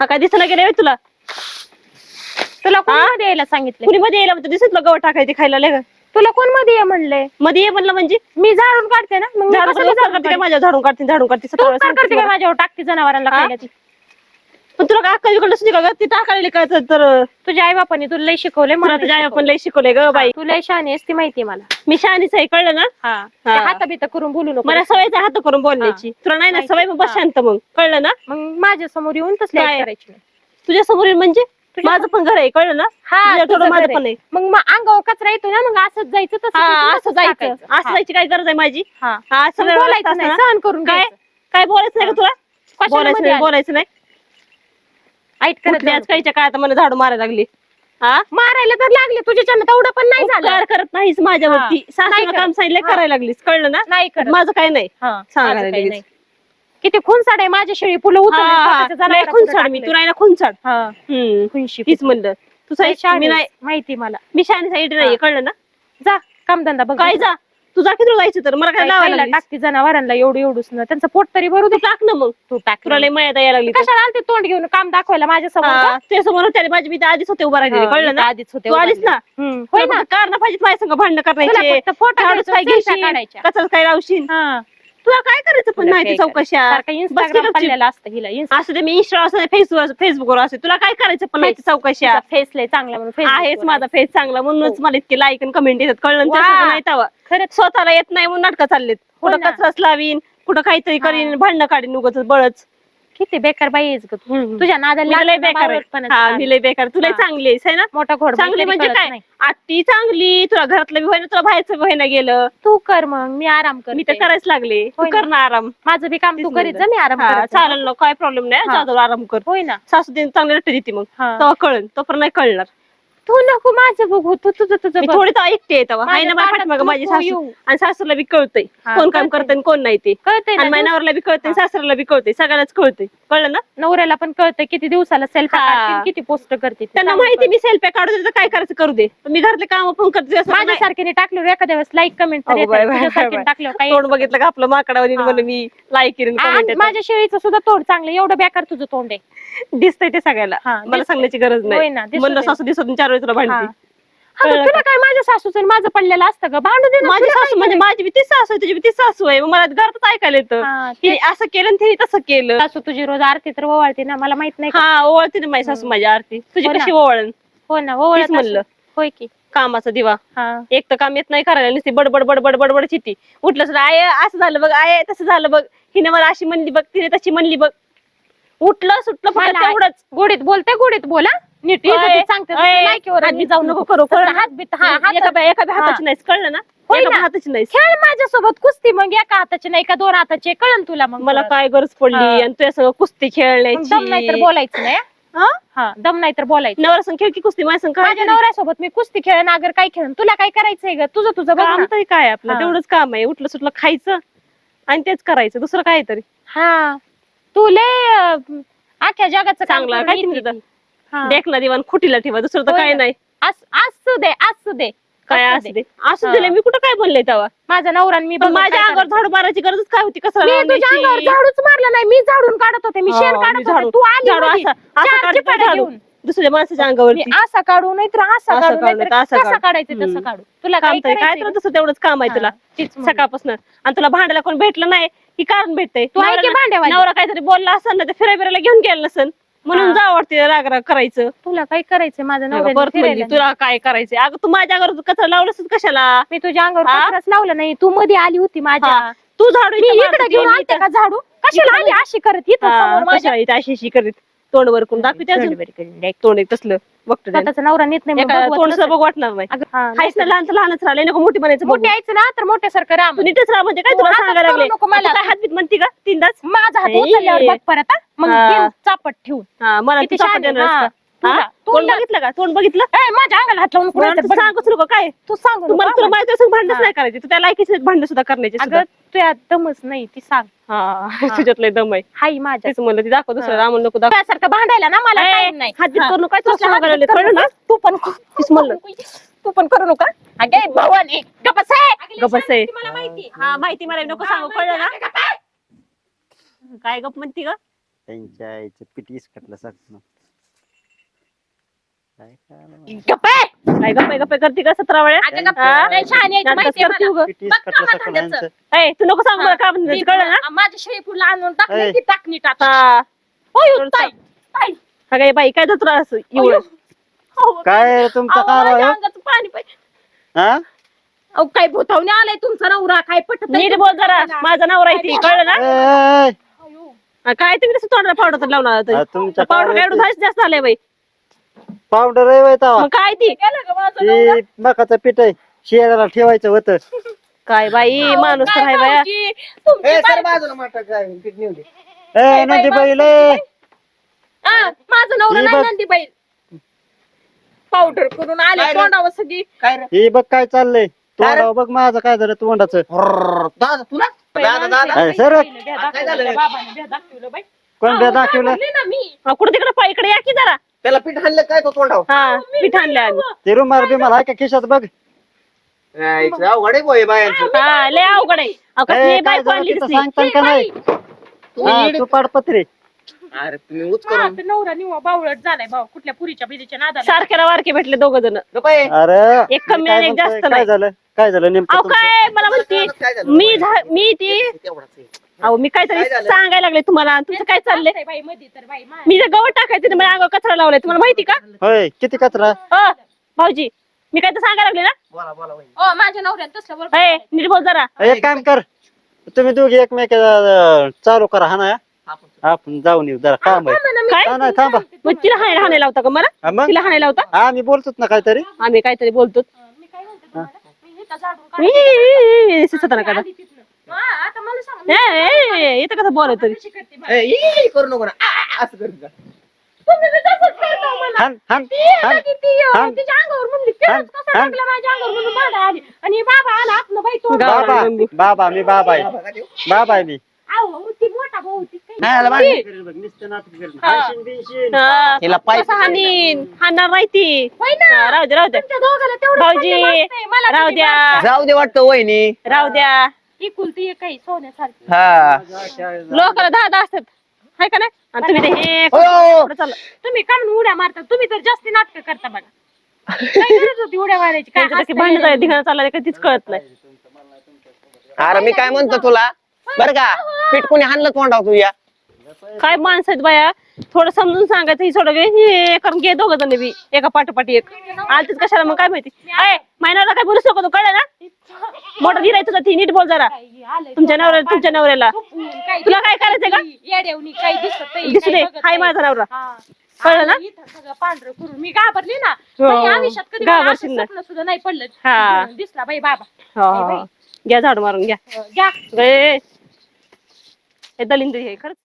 हा काय दिसना गेले तुला? तुला कोण? मध्ये यायला सांगितलं कुणी मध्ये यायला म्हणतो दिसत तुला गवत टाकायचे खायला लय तुला कोणमध्ये ये म्हणलंय? मध्ये ये म्हणलं म्हणजे? मी झाडून काढते ना. मग मी कशाला झाडून काढते? माझ्या झाडून काढते झाडून काढते तू करते काय मला. माझ्यावर? टाकते जनावरांना? खायला ती. पण तुला काय अक्कल बिकल का ग? ती टाकायला काय तर- तर तुझ्या आई बापाने तुला लय शिकवलंय मला मला तुझ्या आई नाही आपण लय शिकवलंय ग बाई शिकवलं. तू लय शहाणी आहेस ती माहितीये मला मी शहाणीच आहे कळलं ना हा हा. हात बित करून बोलू नको मला सवयचा हात करून बोलण्याची तुला नाही ना माहिती. सवय मग बस हा. शांत मग कळलं ना मग माझ्यासमोर येऊन तसले काय? करायची नाही तुझ्या समोर म्हणजे माझं पण घर आहे कळलं ना हा तुझं थोडं घर माझं आहे. पण आहे मग मग अंगावर कचरा येतो ना मग असंच जायचं तसं हा असं जायचं टाकायचं. असं हा. जायची काय गरज आहे माझी हा हा मग सगळं बोलायचं नाही सहन करून काय घ्यायचं. काय बोलायचं नाही का तुला कशाला बोलायचं मध्ये नाही आली? बोलायचं नाही ऐक करत कुठली आज जाऊ. काहीच्या काळात मला झाडू मारायला लागली. हा मारायला तर लागले तुझ्याच्यानं तेवढं पण नाही झालं. उपकार करत नाहीस माझ्यावरती. हा. सासूला नाही करत. काम सांगितलं हा. करायला लागलीस. कळलं ना? नाही करत. माझं काय नाही. हा, सांगायला माझं काही लगेच. नाही. किती खूनसाड आहे माझ्या शेळी. पुलं हा, खुनसाड मी. तू नाही खुनसाड. हा, हम्म खुनशी तीच म्हणलं. तू साई- मी नाही माहिती मला. मी शाळेत साईड नाही कळलं ना? जा कामधंदा बघ काय जा? तू जा की तुला जायचं तर? मला काय लावायला लागलीस? टाकते जनावरांना एवढं एवढूच ना. त्यांचं पोट तरी भरू दे. तू टाक ना मग. तू टाक तुला लय माया यायला लागली तर. कशाला आलते तोंड घेऊन काम दाखवायला माझ्यासमोर ते समोर त्याने माझी मी तर आधीच होते उभा राहिलेली कळलं ना? आधीच होते तू आलीस ना? होय ना? कारण पाहिजे माझ्या संग भांडण तुला करायचे. फोटो झाडूच घ्यायचा, काय घेशील? काय लावशील? हा. तुला काय करायचं पण तुला नाही काय ते चौकशा इंस्टाग्राम. पडलेलं असतं हिला असं ते मी इंस्टा असं फेसबुक फेसबुकवर असते तुला काय करायचं पण नाही ते चौकशा फेस लय चांगला म्हणून Facebook आहेच वर माझा फेस चांगला म्हणूनच मला इतके लाईक आणि कमेंट येतात. कळलं ना वा. त्यासंग नाही खरंच. स्वतःला येत नाही म्हणून नाटकं चाललेत. हो कुठं ना. कचराच लावीन कुठं काहीतरी करीन भांडणं काढीन उगाच बळच. किती बेकार बाई आहेस ग तू हम्म. तुझ्या नादाला मी लय लागलं ना बेकार आहे बावळटपणाचं हा काम. मी लय बेकार तुला हा. चांगली आहेस है ना मोठा घोड बाई चांगली तरी म्हणजे कळत काय नाही. आत्ती चांगली तुला घरातलं बी होईना तुला बाहेरचं बी होईना गेलं तू कर मग मी आराम मी तर करते करायच लागले तू होय ना. कर ना आराम माझं बी काम तू करीत जा. मी आराम हा, करत जा. चालेल ना काय प्रॉब्लेम नाही हा. आराम कर होय ना सासू दिन चांगली रट्टी देते मग हा. तेव्हा कळन तोपर्यंत नाही कळणार तू नको माझं बघू तू तुझं तुझं मी बघ. थोडी तर ऐकते तेव्हा हाय ना माझ्या ताटात पाठीमागं माझी नको सासू येऊ. आणि सासूला बी कळतंय हा, कोण काम कळतंय. करतंय आणि कोण नाही ते कळतंय आणि ना माझ्या नवऱ्याला बी कळतंय सासऱ्याला बी कळतंय सगळ्यालाच कळतंय कळलं ना नवऱ्याला पण कळतं किती दिवसाला सेल्फी हा. किती पोस्ट करते ते. त्यांना चांगलं माहिती मी सेल्फी काढू दे तर काय करायचं करू दे पण मी घरातले काम पण करते असं नाही. टाकल्यावर एखाद्या वेळेस लाईक कमेंट अगो बाय, बाय, बाय, बाय. टाकल्यावर काही तोंड बघितलं का आपलं माकडावर हा. म्हणून मी लाईक आणि माझ्या शेळीचं सुद्धा तोंड चांगलं एवढं बेकार तुझं तोंड आहे दिसतंय ते सगळ्याला हा, मला दिसतंय. सांगण्याची गरज होय नाही ना, दिसू म्हणलं दे. सासू दिसत चार वेळेस तुला हा. भांडते. हा, मग कळलं तुला काय माझ्या सासूचं आणि माझं पडलेलं असतं का? भांडू दे ना, माझी तुला काय सासू म्हणजे माझी बी तीच सासू आहे तुझी बी तीच सासू आहे. मग मला घरातच ऐकायला येतं. हा, असं केलं आणि तिने तसं केलं. सासू तुझी रोज आरती तर ओवाळते ना मला माहीत नाही का? हा ओवळते ना माझी सासू माझी आरती. तुझी हो ना. कशी ओवळण हो ना ओवाळत तीच म्हणलं. होय की. कामाचा दिवा. हा. एक तर काम येत नाही करायला नुसती बडबड बडबड बडबड चिती. उठलं सर आय असं झालं बघ आय तसं झालं बघ. हिने मला अशी म्हणली बघ तिने तशी म्हणली बघ. उठलं सुटलं फक्त मला तेवढंच. गोडीत बोलते गोडीत बोला नीट अय, इज्जतीत सांगते अय, तसं लायकीवर हात मी बीत जाऊ नको नको करू, तसं कळलं ना? हात बीत हा हात एका बा- एका बा. हाताची नाही कळलं ना? होय एका ना. बा हाताची नाही खेळ माझ्यासोबत कुस्ती मग एका हाताची नाही का दोन हाताची कळन तुला मग मला काय गरज पडली? हा. आणि तुझ्या सगळं कुस्ती मग दम नाही तर बोलायचं नाही हा? हा? दम नाही तर बोलायचं. नवरा संग खेळ की कुस्ती? माझ्या संग नवऱ्यासोबत मी कुस्ती खेळन अगर काय खेळन. तुला काय करायचंय ग? तुझं तुझं बघ काम ना. तरी काय आपलं? हा. तेवढंच काम आहे. उठलं सुटलं खायचं आणि तेच करायचं. दुसरं काय तरी. हा. तू लय अं, अख्ख्या जगाचं काम चांगलं करून काय येते. तिथं? ती. हा. देखना दिवाण खुटीला ठेवा दुसरं तर काय. नाही अस- असू दे असू दे काय असू दे. दे असू हा. दिले मी कुठं काय बोलले तेव्हा माझा नवरा आणि मी पण माझ्या अंगावर झाडू मारायची गरजच काय होती कसं मी तुझ्या अंगावर झाडूच मारला नाही मी झाडून काढत होते मी शेण काढत होते तू आली झाडू मधी. असं असं चार काढतो चिपाड्या झाडू घेऊन. दुसऱ्या माणसाच्या मी अंगावरती असा काढू नाही तर असा काढू काढू नाही नाही तर असं कसं काढू. काढायचं तसं हम्म. काढू तुला काम काय तरी काय तर? तसं तेवढंच काम आहे हा, तुला तीच म्हणलं. सकाळपासून आणि तुला भांडायला कोण भेटलं नाही की कारण भेटतंय तू आहे की नवऱ्याला- भांड्यावाली? नवरा काहीतरी बोलला असेल ना ते फिराय बिरायला घेऊन गेला नसेल म्हणून. जा वाटते राग राग करायचं. तुला काय करायचंय? माझं परत म्हणली तुला काय करायचंय? अगं तू माझ्या अंगावर कचरा लावलंस कशाला? मी तुझ्या अंगावर हा? कचराच लावला नाही. तू मध्ये आली होती माझ्या. हा. तू झाडू मी इथं इकडे मारते, घेऊन मी इथं- का झाडू? कशाला आली अशी करत? इथं हा, समोर माझ्या कशाला इथं अशी अशी करीत? तोंड वर करून दाखवते अजून. तोंड एक तसलं. बघतो त्याला. स्वतःचा नवरा नेत नाही एका नसेल. बघ वाटणार नाही अगं, हा, हायच ना लहान तर लहानच राहिले नको मोठी बनायचं मोठे बघू. यायचं ना तर मोठ्यासारखं राम तू नीटच राहा म्हणजे काय तू तुला सांगायला करू लागले नको मला. तू काय हातबीत म्हणती का तीनदाच माझा हात आई. उचलल्यावर बघ परत हा. मग हा. चापट ठेवून हा मला किती तू छान चापट आहे, देणारस हा. का? हा? तोंड बघितलं का? तोंड बघितलं? ए, माझ्या अंगाला हात लावून कुठे तू सांगूच नको काय? तू सांगू तुम्हाला नको तुला संग भांडणच हा. नाही करायचे. तू त्या लायकीचे भांडण सुद्धा करण्याचे अगं तुझ्या दमच नाही ती सांग. हा तुझ्यात लय दम आहे. हाई माझ्या. तेच म्हणलं ती दाखव दुसरं रामन नको दाखव. त्यासारखं भांडायला ना मला ए, नाही. हा. करू नका, तुला तसलं हात सांगायला बीत लागले, करू कळलं ना? नका. तू पण तीच म्हणलं. तू पण करू नका. अगे भवानी गप्प. गप्प. मला माहिती हा माहिती मला नको सांगू कळलं ना? काय गप म्हणती ग? त्यांच्या आईचं पीठ इसकटलं मला. गप्पे काय गप्पे गप्पे करते का सतरा वेळा? अगं गप्प, हा? लय शहाणी आहे ती, माहिती आहे करते मला. उगं. बघ नको सांग मला काय म्हणते कळलं ना? माझ्या शेपूला आणून टाकले ऐ. टाकणी टाक हा. होय, ताई, ताई. हा काय बाई काय धुतरा असं एवढं? अहो, काय तुमचं अहो, काय माझ्या आहे? अंगाचं पाणी पाहिजे हा? अहो काय भूतावणे आलाय तुमचा नवरा काय पटत नीट बोल जरा. माझा नवरा आहे ती कळलं ना? ए, ए, ए. हा, काय तुम्ही तोंडाला पावडर लावणार हा, होतं तुमच्या पावडर काय एवढं जास्त झालंय बाई. पावडर आहे तवा मग काय ती गेलं का माझं नवरा? ती मकाचं पीठ आहे शेणाला ठेवायचं होतं काय बाई माणूस तर काय आहे बाया भाऊजी, तुमची ए सर बायको- बाजूला माटा काय पीठ नेऊ दे ए नंदी बैल हा, माझं नवरा ही नाही. नंदी बाई पावडर करून आले? तोंडावर सगळी काय रे हे बघ काय चाललंय तोंडावर बघ माझं काय झालं तोंडाचं रर्र, दादा तुला दादा दादा अरे, सरक काय झालं? कोण दाखवलं ना मी हा, कुठं तिकडे पाय इकडे या की जरा त्याला पीठ आणलं काय तो तोंडावर? हा पीठ आणलं आम्ही. ते रुमाल बिमाल आहे का खिशात बघ. अवघड आहे बोय बायांचं. हा लय अवघड आहे. अहो, कसली ए, काय बायको झालं? आणली तिथं दिसली. सांगतान का नाही? हा तू पाडपत्री. अरे तुम्ही उच हा, करून ते नवरा निवा बावळट झालाय भाऊ. कुठल्या पुरीच्या बिरीच्या नादाला? सारख्याला वारके भेटले दोघ जण. अरे एक कमी मी काय आणि एक म्हणतोय, जास्त काय नाही. झालं? काय झालं नेमकं अहो तुमचं? काय? मला म्हणती झालं? मी झा- मी ती तेवढाच आहे. अहो मी काहीतरी काय झालं? सांगायला लागले तुम्हाला. तुमचं काय चाललंय? असतंय बाई मध्ये तर बाई मा- मी जर गवत टाकायचं तर माझ्या अंगावर कचरा लावलाय. तुम्हाला माहिती का? होय किती कचरा? अ, भाऊजी मी काय तर सांगायला लागले ना? बोला बोला वहिनी. ओ, माझ्या नवऱ्यानं तसलं बरोबर जरा. एक काम कर. तुम्ही दोघी एकमेक चालू करा हा? ना आपण आपण जाऊन येऊ जरा काम आहे काय? हा, नाही थांबा. मग तिला हाणायला हाणायला होता का? मला? हा, मग? तिला हाणायला होता हा मी बोलतोच ना काहीतरी. आम्ही काहीतरी बोलतो मी काय म्हणते तुम्हाला? हा, कसं बोलत तरी. करू नको ना. बाबा मी बाबा आहे. बाबा आहे मी. नाही आला बाई. हा. हिला पाय कसं हानीन? हाणणार नाही ती. होय ना. हा, राहू द्या राहू द्या तुमच्या दोघाला तेवढं भाऊजी पडलं वाटतंय. मला राहू किती द्या. जाऊ दे वाटतं वहिनी. राहू द्या. एकुलती एक आहे सोन्यासारखी. हा. दहा दहा असतात. हाय का नाही? आणि तुम्ही ते हे हो. पुढं चाललं. तुम्ही का म्हणून उड्या मारता तुम्ही तर जास्ती नाटक करता बघा. काय गरज होती उड्या मारायची? काय भांडण झाली धिंगाणा चालला ते कधीच कळत नाही. अरे मी काय म्हणतो तुला? बर का? पीठ कोणी हाणलं तोंडावर तुझ्या काय माणसं आहेत बाया? थोडं समजून सांगायचं ही सोडं हे करून घे दोघं जण बी. एका पाठोपाठी एक. आलतीच कशाला मग? काय माहिती? अय महिन्याला काय बोलूच नको तू? कळलं ना? मोठं गिराय तुझा ती नीट बोल जरा. तुमच्या नवऱ्याला तुमच्या नवऱ्याला. तुला काय करायचंय का? येड्यावनी काही दिसत नाही, दिसू दे. काही बघत हाय नाही. माझा नवरा. हा. कळलं ना? आणि इथं सगळं पांढरं करून मी घाबरली ना. हो. बाई, आयुष्यात कधी मला घाबरशील ना. स्वप्न सुद्धा नाही पडलं. हा. दिसला बाई बाबा. हो, हो, हो. घ्या झाड मारून घ्या. अं, घ्या. ए, हे दलिंद्री हे खरंच